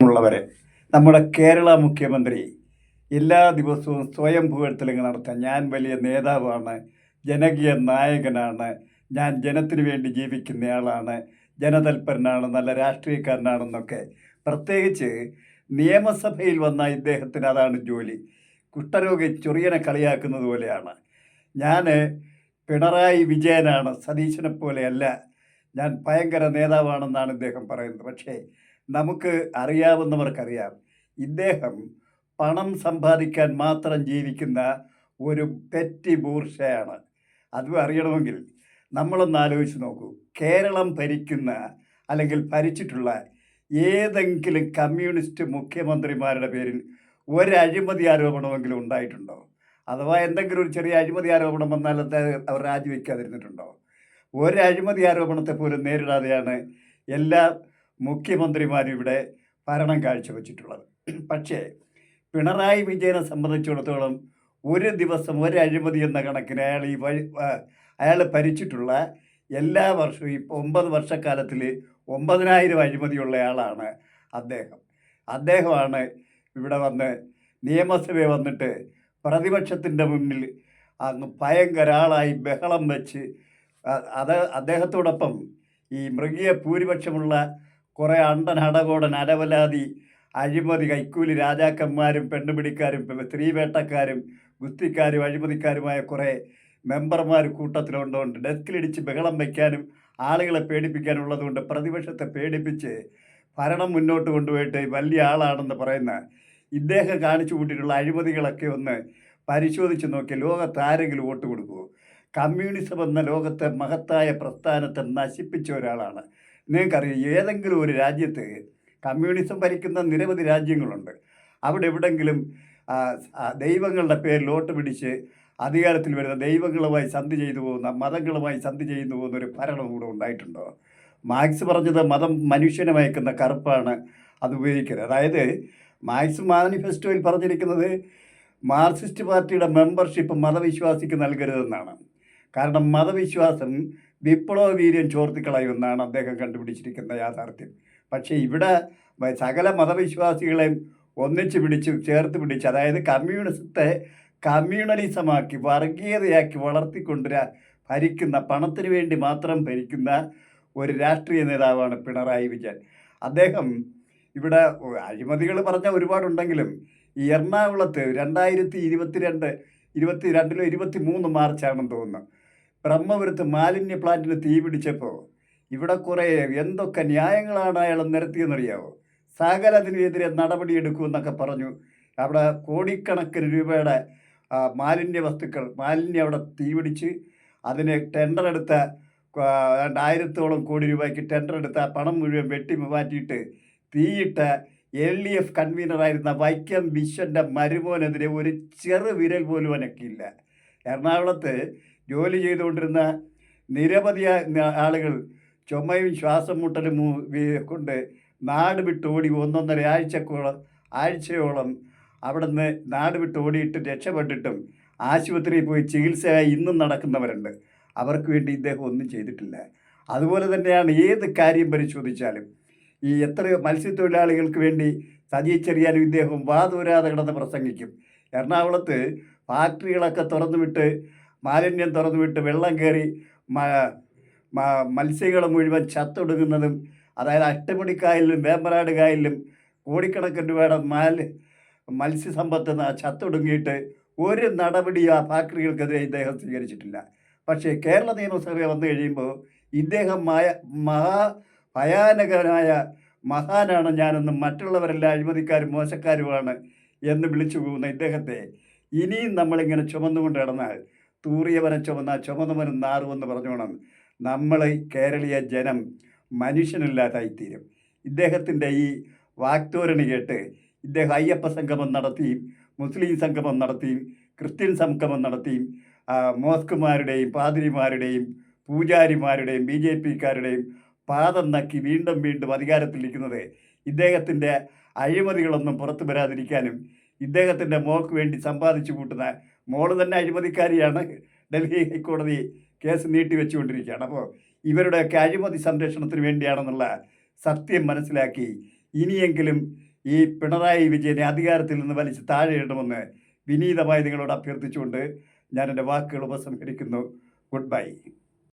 ഉള്ളവരെ. നമ്മുടെ കേരള മുഖ്യമന്ത്രി എല്ലാ ദിവസവും സ്വയം പുകഴ്ത്തലുകൾ നടത്താൻ ഞാൻ വലിയ നേതാവാണ് ജനകീയ നായകനാണ് ഞാൻ ജനത്തിന് വേണ്ടി ജീവിക്കുന്നയാളാണ് ജനതൽപരനാണ് നല്ല രാഷ്ട്രീയക്കാരനാണെന്നൊക്കെ. പ്രത്യേകിച്ച് നിയമസഭയിൽ വന്ന ഇദ്ദേഹത്തിന് അതാണ് ജോലി. കുഷ്ഠരോഗി ചൊറിയനെ കളിയാക്കുന്നത് പോലെയാണ്. ഞാൻ പിണറായി വിജയനാണ് സതീശനെ പോലെയല്ല. ഞാൻ ഭയങ്കര നേതാവാണെന്നാണ് ഇദ്ദേഹം പറയുന്നത്. പക്ഷേ നമുക്ക് അറിയാവുന്നവർക്കറിയാം ഇദ്ദേഹം പണം സമ്പാദിക്കാൻ മാത്രം ജീവിക്കുന്ന ഒരു പെറ്റി ബൂർഷയാണ് അതും അറിയണമെങ്കിൽ നമ്മളൊന്ന് ആലോചിച്ച് നോക്കൂ. കേരളം ഭരിക്കുന്ന അല്ലെങ്കിൽ ഭരിച്ചിട്ടുള്ള ഏതെങ്കിലും കമ്മ്യൂണിസ്റ്റ് മുഖ്യമന്ത്രിമാരുടെ പേരിൽ ഒരു അഴിമതി ആരോപണമെങ്കിലും ഉണ്ടായിട്ടുണ്ടോ? അഥവാ എന്തെങ്കിലും ഒരു ചെറിയ അഴിമതി ആരോപണം വന്നാൽ അവർ രാജിവെക്കാതിരുന്നിട്ടുണ്ടോ? ഒരു അഴിമതി ആരോപണത്തെ പോലും നേരിടാതെയാണ് എല്ലാ മുഖ്യമന്ത്രിമാരും ഇവിടെ ഭരണം കാഴ്ചവെച്ചിട്ടുള്ളത്. പക്ഷേ പിണറായി വിജയനെ സംബന്ധിച്ചിടത്തോളം ഒരു ദിവസം ഒരു അഴിമതി എന്ന കണക്കിന് അയാൾ ഈ വഴി അയാൾ ഭരിച്ചിട്ടുള്ള എല്ലാ വർഷവും ഇപ്പോൾ ഒമ്പത് വർഷക്കാലത്തിൽ ഒമ്പതിനായിരം അഴിമതിയുള്ള ആളാണ് അദ്ദേഹം. അദ്ദേഹമാണ് ഇവിടെ വന്ന് നിയമസഭയിൽ വന്നിട്ട് പ്രതിപക്ഷത്തിന്റെ മുന്നിൽ അങ്ങ് ഭയങ്കര ആളായി ബഹളം വെച്ച് അത് അദ്ദേഹത്തോടൊപ്പം ഈ മൃഗീയ ഭൂരിപക്ഷമുള്ള കുറേ അണ്ടൻ അടകോടൻ അരവലാതി അഴിമതി കൈക്കൂലി രാജാക്കന്മാരും പെണ്ണുപിടിക്കാരും സ്ത്രീവേട്ടക്കാരും ഗുസ്തിക്കാരും അഴിമതിക്കാരുമായ കുറേ മെമ്പർമാർ കൂട്ടത്തിലുണ്ടോണ്ട് ഡെസ്കിലിടിച്ച് ബഹളം വയ്ക്കാനും ആളുകളെ പേടിപ്പിക്കാനുള്ളതുകൊണ്ട് പ്രതിപക്ഷത്തെ പേടിപ്പിച്ച് ഭരണം മുന്നോട്ട് കൊണ്ടുപോയിട്ട് വലിയ ആളാണെന്ന് പറയുന്ന ഇദ്ദേഹം കാണിച്ചു കൂട്ടിയിട്ടുള്ള അഴിമതികളൊക്കെ ഒന്ന് പരിശോധിച്ച് നോക്കി ലോകത്താരെങ്കിലും വോട്ട് കൊടുക്കുമോ കമ്മ്യൂണിസം എന്ന ലോകത്തെ മഹത്തായ പ്രസ്ഥാനത്തെ നശിപ്പിച്ച ഒരാളാണ്. നിങ്ങൾക്കറിയാം ഏതെങ്കിലും ഒരു രാജ്യത്ത് കമ്മ്യൂണിസം ഭരിക്കുന്ന നിരവധി രാജ്യങ്ങളുണ്ട്. അവിടെ എവിടെങ്കിലും ദൈവങ്ങളുടെ പേരിൽ ലോട്ട് പിടിച്ച് അധികാരത്തിൽ വരുന്ന ദൈവങ്ങളുമായി സന്ധി ചെയ്തു പോകുന്ന മതങ്ങളുമായി സന്ധി ചെയ്തു പോകുന്ന ഒരു ഭരണം കൂടെ ഉണ്ടായിട്ടുണ്ടോ? മാർക്സ് പറഞ്ഞത് മതം മനുഷ്യനെ മയക്കുന്ന കറുപ്പാണ് അത് ഉപയോഗിക്കുന്നത് അതായത് മാക്സ് മാനിഫെസ്റ്റോയിൽ പറഞ്ഞിരിക്കുന്നത് മാർക്സിസ്റ്റ് പാർട്ടിയുടെ മെമ്പർഷിപ്പ് മതവിശ്വാസിക്ക് നൽകരുതെന്നാണ്. കാരണം മതവിശ്വാസം വിപ്ലവ വീര്യം ചോർത്തിക്കളയുമെന്നാണ് അദ്ദേഹം കണ്ടുപിടിച്ചിരിക്കുന്ന യാഥാർത്ഥ്യം. പക്ഷേ ഇവിടെ സകല മതവിശ്വാസികളെയും ഒന്നിച്ച് പിടിച്ച് ചേർത്ത് പിടിച്ച് അതായത് കമ്മ്യൂണിസത്തെ കമ്മ്യൂണലിസമാക്കി വർഗീയതയാക്കി വളർത്തിക്കൊണ്ടുവരാ ഭരിക്കുന്ന പണത്തിന് വേണ്ടി മാത്രം ഭരിക്കുന്ന ഒരു രാഷ്ട്രീയ നേതാവാണ് പിണറായി വിജയൻ. അദ്ദേഹം ഇവിടെ അഴിമതികൾ പറഞ്ഞ ഒരുപാടുണ്ടെങ്കിലും ഈ എറണാകുളത്ത് രണ്ടായിരത്തി ഇരുപത്തിരണ്ട് ഇരുപത്തി രണ്ടിലോ ഇരുപത്തി മൂന്ന് മാർച്ചാണെന്ന് തോന്നുന്നു. ബ്രഹ്മപുരത്ത് മാലിന്യ പ്ലാന്റിന് തീ പിടിച്ചപ്പോൾ ഇവിടെ കുറേ എന്തൊക്കെ ന്യായങ്ങളാണ് അയാൾ നിരത്തിയെന്നറിയാവോ? സകലതിനെതിരെ നടപടിയെടുക്കുമെന്നൊക്കെ പറഞ്ഞു. അവിടെ കോടിക്കണക്കിന് രൂപയുടെ മാലിന്യ വസ്തുക്കൾ മാലിന്യം അവിടെ തീ പിടിച്ച് അതിന് ടെൻഡർ എടുത്ത ആയിരത്തോളം കോടി രൂപയ്ക്ക് ടെൻഡർ എടുത്ത പണം മുഴുവൻ വെട്ടി മാറ്റിയിട്ട് തീയിട്ട എൽ ഡി എഫ് കൺവീനറായിരുന്ന വൈക്കം വിശ്വന്റെ മരുമോനെതിരെ ഒരു ചെറു വിരൽ പോലും അനക്കില്ല എറണാകുളത്ത് ജോലി ചെയ്തുകൊണ്ടിരുന്ന നിരവധി ആളുകൾ ചുമയും ശ്വാസം മുട്ടലും കൊണ്ട് നാട് വിട്ട് ഓടി ഒന്നൊന്നര ആഴ്ചക്കോളം ആഴ്ചയോളം അവിടുന്ന് നാട് വിട്ട് ഓടിയിട്ട് രക്ഷപ്പെട്ടിട്ടും ആശുപത്രിയിൽ പോയി ചികിത്സയായി ഇന്നും നടക്കുന്നവരുണ്ട്. അവർക്ക് വേണ്ടി ഇദ്ദേഹം ഒന്നും ചെയ്തിട്ടില്ല. അതുപോലെ തന്നെയാണ് ഏത് കാര്യം പരിശോധിച്ചാലും ഈ എത്രയോ മത്സ്യത്തൊഴിലാളികൾക്ക് വേണ്ടി സജീച്ചെറിയാനും ചെറിയാനും ഇദ്ദേഹം വാതൂരാതെ കിടന്ന് പ്രസംഗിക്കും. എറണാകുളത്ത് ഫാക്ടറികളൊക്കെ തുറന്നു വിട്ട് മാലിന്യം തുറന്നു വിട്ട് വെള്ളം കയറി മത്സ്യങ്ങൾ മുഴുവൻ ചത്തൊടുങ്ങുന്നതും അതായത് അഷ്ടമുടിക്കായലിലും വേമ്പനാട് കായലിലും കോടിക്കണക്കിന് രൂപയുടെ മാൽ മത്സ്യസമ്പത്ത് ചത്തൊടുങ്ങിയിട്ട് ഒരു നടപടി ആ ഫാക്ടറികൾക്കെതിരെ ഇദ്ദേഹം സ്വീകരിച്ചിട്ടില്ല. പക്ഷേ കേരള നിയമസഭ വന്നു കഴിയുമ്പോൾ ഇദ്ദേഹം മായ മഹാ ഭയാനകനായ മഹാനാണ്. ഞാനെന്നും മറ്റുള്ളവരെല്ലാം അഴിമതിക്കാരും മോശക്കാരുമാണ് എന്ന് വിളിച്ചു പോകുന്ന ഇദ്ദേഹത്തെ ഇനിയും നമ്മളിങ്ങനെ ചുമന്നുകൊണ്ട് കിടന്നാൽ തൂറിയവനെ ചുമന്ന ചുമന്നവനും നാറുമെന്ന് പറഞ്ഞോണം നമ്മൾ കേരളീയ ജനം മനുഷ്യനില്ലാതായിത്തീരും. ഇദ്ദേഹത്തിന്റെ ഈ വാക്തോരണി കേട്ട് ഇദ്ദേഹം അയ്യപ്പ സംഗമം നടത്തിയും മുസ്ലിം സംഗമം നടത്തിയും ക്രിസ്ത്യൻ സംഗമം നടത്തിയും മോസ്കുമാരുടെയും പാതിരിമാരുടെയും പൂജാരിമാരുടെയും ബി ജെ പിക്കാരുടെയും പാദം നക്കി വീണ്ടും വീണ്ടും അധികാരത്തിലിരിക്കുന്നത് ഇദ്ദേഹത്തിന്റെ അഴിമതികളൊന്നും പുറത്തു വരാതിരിക്കാനും ഇദ്ദേഹത്തിന്റെ മോൾക്ക് വേണ്ടി സമ്പാദിച്ചു കൂട്ടുന്ന മോൾ തന്നെ അഴിമതിക്കാരിയാണ് ഡൽഹി ഹൈക്കോടതി കേസ് നീട്ടിവെച്ചുകൊണ്ടിരിക്കുകയാണ് അപ്പോൾ ഇവരുടെയൊക്കെ അഴിമതി സംരക്ഷണത്തിന് വേണ്ടിയാണെന്നുള്ള സത്യം മനസ്സിലാക്കി ഇനിയെങ്കിലും ഈ പിണറായി വിജയനെ അധികാരത്തിൽ നിന്ന് വലിച്ച് താഴെയിടണമെന്ന് വിനീതമായി നിങ്ങളോട് അഭ്യർത്ഥിച്ചുകൊണ്ട് ഞാൻ എന്റെ വാക്കുകൾ ഉപസംഹരിക്കുന്നു. Good bye.